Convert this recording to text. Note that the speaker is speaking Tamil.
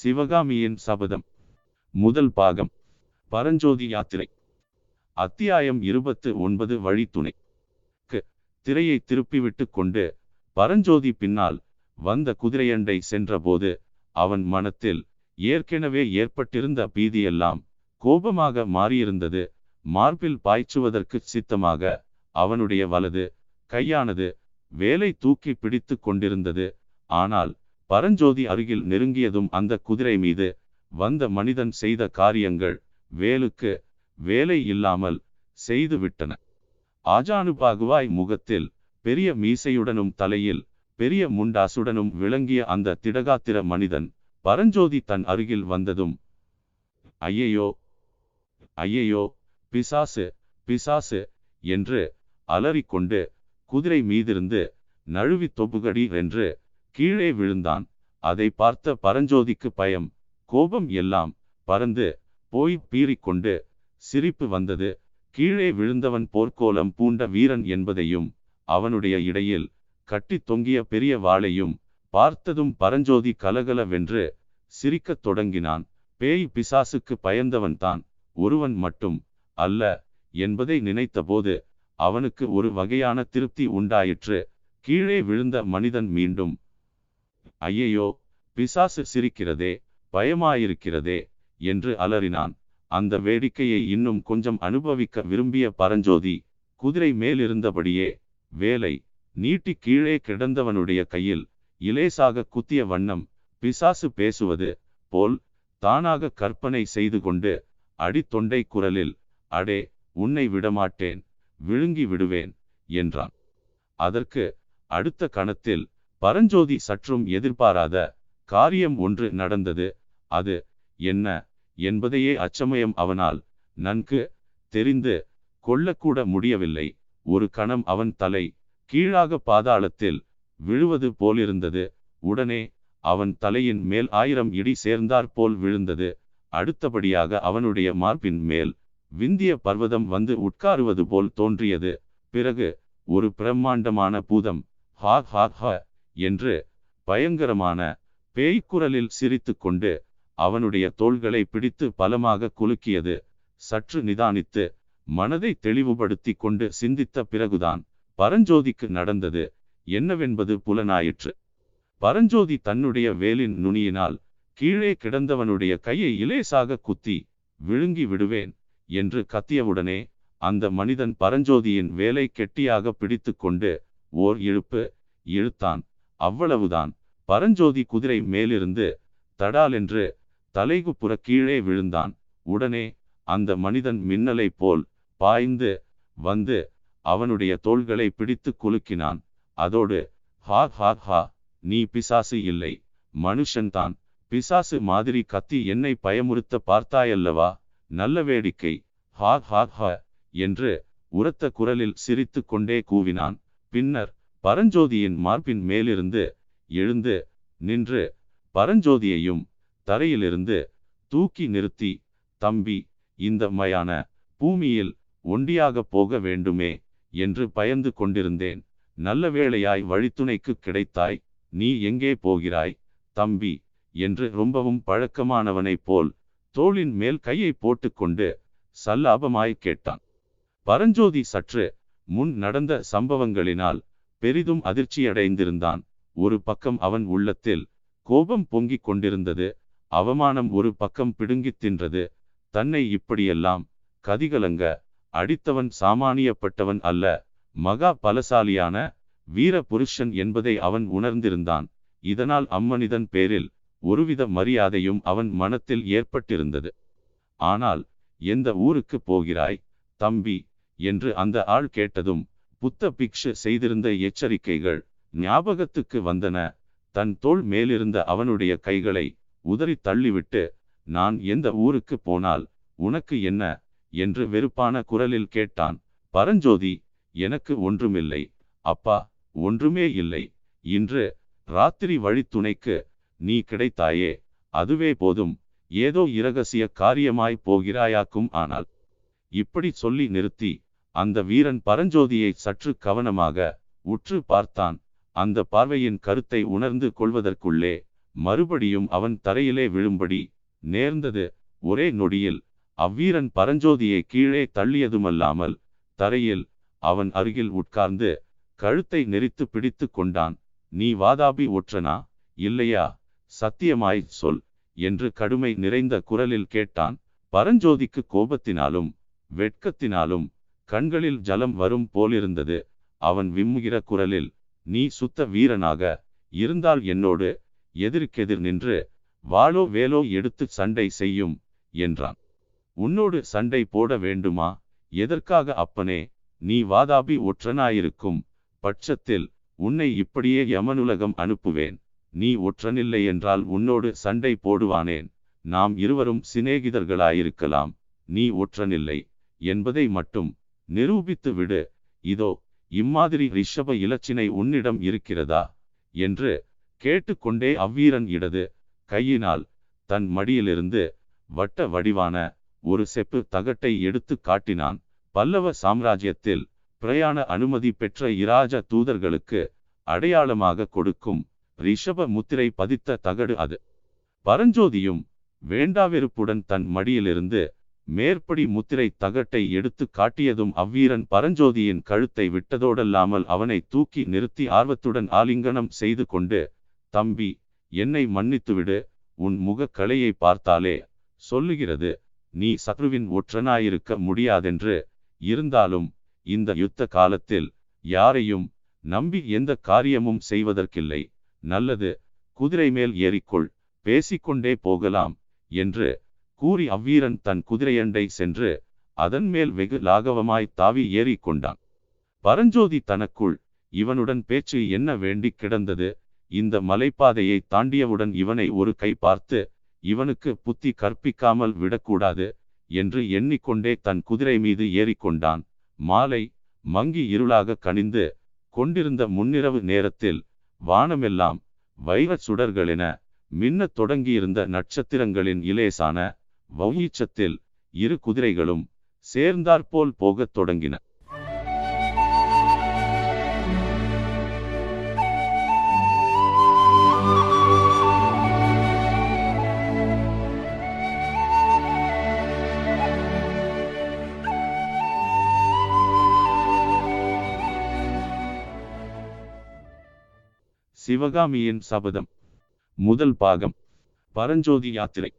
சிவகாமியின் சபதம். முதல் பாகம். பரஞ்சோதி யாத்திரை. அத்தியாயம் இருபத்து ஒன்பது வழித்துணை. கு திரையை திருப்பிவிட்டு கொண்டு பரஞ்சோதி பின்னால் வந்த குதிரையண்டை சென்றபோது அவன் மனத்தில் ஏற்கனவே ஏற்பட்டிருந்த பீதியெல்லாம் கோபமாக மாறியிருந்தது. மார்பில் பாய்ச்சுவதற்கு சித்தமாக அவனுடைய வலது கையானது வேலை தூக்கி பிடித்து கொண்டிருந்தது. ஆனால் பரஞ்சோதி அருகில் நெருங்கியதும் அந்த குதிரை மீது வந்த மனிதன் செய்த காரியங்கள் வேலுக்கு வேலை இல்லாமல் செய்து விட்டன. ஆஜானுபாகுவாய் முகத்தில் பெரிய மீசையுடனும் தலையில் பெரிய முண்டாசுடனும் விளங்கிய அந்த திடகாத்திர மனிதன் பரஞ்சோதி தன் அருகில் வந்ததும் ஐயையோ ஐயையோ பிசாசு பிசாசு என்று அலறிக்கொண்டு குதிரை மீதிருந்து நழுவி தொப்புகடி என்று கீழே விழுந்தான். அதை பார்த்த பரஞ்சோதிக்கு பயம் கோபம் எல்லாம் பறந்து போய் பீறிக்கொண்டு சிரிப்பு வந்தது. கீழே விழுந்தவன் போர்க்கோலம் பூண்ட வீரன் என்பதையும் அவனுடைய இடையில் கட்டி தொங்கிய பெரிய வாளையும் பார்த்ததும் பரஞ்சோதி கலகலவென்று சிரிக்கத் தொடங்கினான். பேய் பிசாசுக்கு பயந்தவன்தான் ஒருவன் மட்டும் அல்ல என்பதை நினைத்தபோது அவனுக்கு ஒரு வகையான திருப்தி உண்டாயிற்று. கீழே விழுந்த மனிதன் மீண்டும் ஐயையோ பிசாசு சிரிக்கிறதே பயமாயிருக்கிறதே என்று அலறினான். அந்த வேடிக்கையை இன்னும் கொஞ்சம் அனுபவிக்க விரும்பிய பரஞ்சோதி குதிரை மேலிருந்தபடியே வேலை நீட்டி கீழே கிடந்தவனுடைய கையில் இலேசாக குத்திய வண்ணம் பிசாசு பேசுவது போல் தானாக கற்பனை செய்து கொண்டு அடித்தொண்டை குரலில் அடே உன்னை விடமாட்டேன் விழுங்கி விடுவேன் என்றான். அதற்கு அடுத்த கணத்தில் பரஞ்சோதி சற்றும் எதிர்பாராத காரியம் ஒன்று நடந்தது. அது என்ன என்பதையே அச்சமயம் அவனால் நன்கு தெரிந்து கொள்ளக்கூட முடியவில்லை. ஒரு கணம் அவன் தலை கீழாக பாதாளத்தில் விழுவது போலிருந்தது. உடனே அவன் தலையின் மேல் ஆயிரம் இடி சேர்ந்தாற் போல் விழுந்தது. அடுத்தபடியாக அவனுடைய மார்பின் மேல் விந்திய பர்வதம் வந்து உட்காருவது போல் தோன்றியது. பிறகு ஒரு பிரம்மாண்டமான பூதம் ஹா ஹா ஹா என்று பயங்கரமான பேய்க்குரலில் சிரித்து கொண்டு அவனுடைய தோள்களை பிடித்து பலமாக குலுக்கியது. சற்று நிதானித்து மனதை தெளிவுபடுத்தி கொண்டு சிந்தித்த பிறகுதான் பரஞ்சோதிக்கு நடந்தது என்னவென்பது புலனாயிற்று. பரஞ்சோதி தன்னுடைய வேலின் நுனியினால் கீழே கிடந்தவனுடைய கையை இலேசாக குத்தி விழுங்கி விடுவேன் என்று கத்தியவுடனே அந்த மனிதன் பரஞ்சோதியின் வேலை கெட்டியாக பிடித்து கொண்டு ஓர் இழுப்பு இழுத்தான். அவ்வளவுதான். பரஞ்சோதி குதிரை மேலிருந்து தடாலென்று தலைகுப்புற கீழே விழுந்தான். உடனே அந்த மனிதன் மின்னலை போல் பாய்ந்து வந்து அவனுடைய தோள்களை பிடித்து குலுக்கினான். அதோடு ஹா ஹா ஹா நீ பிசாசு இல்லை மனுஷன்தான் பிசாசு மாதிரி கத்தி என்னை பயமுறுத்த பார்த்தாயல்லவா? நல்ல வேடிக்கை. ஹா ஹா ஹா என்று உரத்த குரலில் சிரித்து கொண்டே கூவினான். பின்னர் பரஞ்சோதியின் மார்பின் மேலிருந்து எழுந்து நின்று பரஞ்சோதியையும் தரையிலிருந்து தூக்கி நிறுத்தி தம்பி இந்த மயான பூமியில் ஒண்டியாக போக வேண்டுமே என்று பயந்து கொண்டிருந்தேன். நல்ல வேளையாய் வழித்துணைக்கு கிடைத்தாய் நீ எங்கே போகிறாய் தம்பி என்று ரொம்பவும் பழக்கமானவனைப் போல் தோளின் மேல் கையை போட்டுக்கொண்டு சல்லாபமாய் கேட்டான். பரஞ்சோதி சற்று முன் நடந்த சம்பவங்களினால் பெரிதும் அதிர்ச்சியடைந்திருந்தான். ஒரு பக்கம் அவன் உள்ளத்தில் கோபம் பொங்கிக் கொண்டிருந்தது அவமானம் ஒரு பக்கம் பிடுங்கித் தின்றது. தன்னை இப்படியெல்லாம் கதிகலங்க அடித்தவன் சாமானியப்பட்டவன் அல்ல மகா பலசாலியான வீர புருஷன் என்பதை அவன் உணர்ந்திருந்தான். இதனால் அம்மனிதன் பேரில் ஒருவித மரியாதையும் அவன் மனத்தில் ஏற்பட்டிருந்தது. ஆனால் எந்த ஊருக்கு போகிறாய் தம்பி? என்று அந்த ஆள் கேட்டதும் புத்த பிக்ஷு செய்திருந்த எச்சரிக்கைகள் ஞாபகத்துக்கு வந்தன. தன் தோள் மேலிருந்த அவனுடைய கைகளை உதறி தள்ளிவிட்டு நான் எந்த ஊருக்கு போனால் உனக்கு என்ன? என்று வெறுப்பான குரலில் கேட்டான். பரஞ்சோதி எனக்கு ஒன்றுமில்லை. அப்பா ஒன்றுமே இல்லை. இன்று ராத்திரி வழித்துணைக்கு நீ கிடைத்தாயே. அதுவே போதும். ஏதோ இரகசிய காரியமாய் போகிறாயாக்கும் ஆனால். இப்படி சொல்லி நிறுத்தி அந்த வீரன் பரஞ்சோதியை சற்று கவனமாக உற்று பார்த்தான். அந்த பார்வையின் கருத்தை உணர்ந்து கொள்வதற்குள்ளே மறுபடியும் அவன் தரையிலே விழும்படி நேர்ந்தது ஒரே நொடியில் அவ்வீரன் பரஞ்சோதியை கீழே தள்ளியதுமல்லாமல் தரையில் அவன் அருகில் உட்கார்ந்து கழுத்தை நெரித்து பிடித்து கொண்டான். நீ வாதாபி ஒற்றனா? இல்லையா? சத்தியமாய் சொல் என்று கடுமை நிறைந்த குரலில் கேட்டான். பரஞ்சோதிக்கு கோபத்தினாலும் வெட்கத்தினாலும் கண்களில் ஜலம் வரும் போலிருந்தது. அவன் விம்முகிற குரலில் நீ சுத்த வீரனாக இருந்தால் என்னோடு எதிர்க்கெதிர் நின்று வாளோ வேலோ எடுத்து சண்டை செய்யும் என்றான். உன்னோடு சண்டை போட வேண்டுமா? எதற்காக அப்பனே நீ வாதாபி ஒற்றனாயிருக்கும் பட்சத்தில் உன்னை இப்படியே யமனுலகம் அனுப்புவேன். நீ ஒற்றனில்லை என்றால் உன்னோடு சண்டை போடுவானேன். நாம் இருவரும் சிநேகிதர்களாயிருக்கலாம். நீ ஒற்றனில்லை என்பதை மட்டும் நிரூபித்து விடு. இதோ இம்மாதிரி ரிஷப இலச்சினை உன்னிடம் இருக்கிறதா? என்று கேட்டுக்கொண்டே அவ்வீரன் இடது கையினால் தன் மடியிலிருந்து வட்ட வடிவான ஒரு செப்பு தகட்டை எடுத்து காட்டினான். பல்லவ சாம்ராஜ்யத்தில் பிரயாண அனுமதி பெற்ற இராஜ தூதர்களுக்கு அடையாளமாக கொடுக்கும் ரிஷப முத்திரை பதித்த தகடு அது. பரஞ்சோதியும் வேண்டாவெறுப்புடன் தன் மடியிலிருந்து மேற்படி முத்திரை தகட்டை எடுத்து காட்டியதும் அவ்வீரன் பரஞ்சோதியின் கழுத்தை விட்டதோடல்லாமல் அவனை தூக்கி நிறுத்தி ஆர்வத்துடன் ஆலிங்கனம் செய்து கொண்டு தம்பி என்னை மன்னித்துவிடு உன் முக கலையை பார்த்தாலே சொல்லுகிறது நீ சத்ருவின் ஒற்றனாயிருக்க முடியாதென்று இருந்தாலும் இந்த யுத்த காலத்தில் யாரையும் நம்பி எந்த காரியமும் செய்வதற்கில்லை. நல்லது குதிரை மேல் ஏறிக்கொள் பேசிக்கொண்டே போகலாம் என்று கூறி அவ்வீரன் தன் குதிரையண்டை சென்று அதன் மேல் வெகு லாகவமாய் தாவி ஏறிக்கொண்டான் பரஞ்சோதி தனக்குள் இவனுடன் பேச்சு என்ன வேண்டி கிடந்தது? இந்த மலைப்பாதையை தாண்டியவுடன் இவனை ஒரு கை பார்த்து இவனுக்கு புத்தி கற்பிக்காமல் விடக்கூடாது என்று எண்ணிக்கொண்டே தன் குதிரை மீது ஏறிக்கொண்டான் மாலை மங்கி இருளாக கனிந்து கொண்டிருந்த முன்னிரவு நேரத்தில் வானமெல்லாம் வைரச் சுடர்களென மின்னத் தொடங்கியிருந்த நட்சத்திரங்களின் இலேசான வௌயீச்சத்தில் இரு குதிரைகளும் சேர்ந்தாற்போல் போகத் தொடங்கின. சிவகாமியின் சபதம். முதல் பாகம். பரஞ்சோதி யாத்திரை.